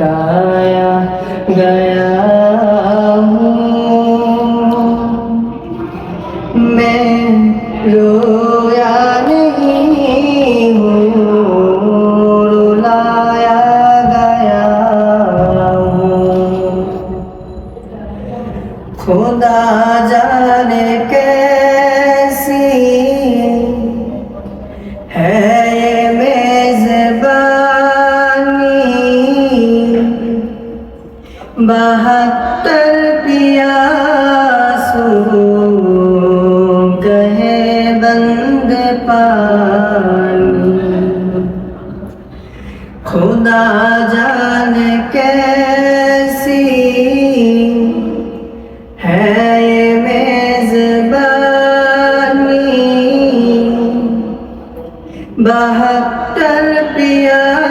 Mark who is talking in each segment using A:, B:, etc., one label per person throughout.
A: सिताया गया हूँ मैं रोया नहीं हूँ रुलाया गया हूँ खुदा जाने बहत्तर पियासू कहे बंद पानी। खुदा जाने कैसी है ये मेजबानी। बहत्तर पियासू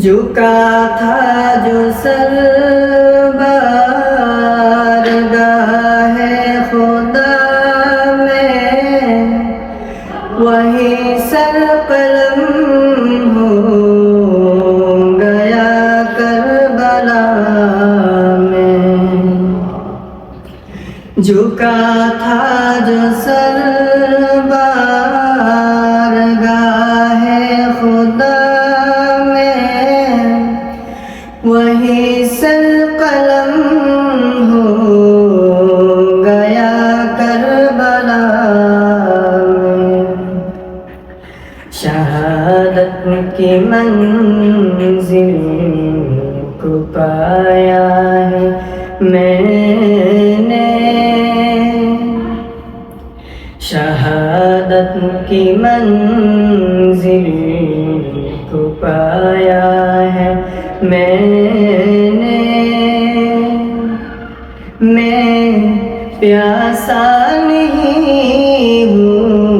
A: झुका था जो सर खुदा में। वही हो गया में। झुका था जो सर की मंजिल को पाया है मैंने। शहादत की मंजिल को पाया है मैंने। मैं प्यासा नहीं हूँ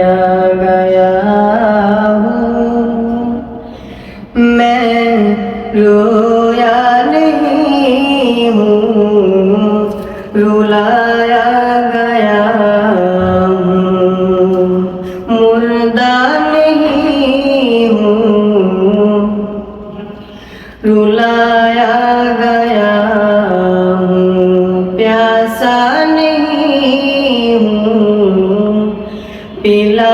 A: रुलाया गया हूँ प्यासा नहीं हूँ पिला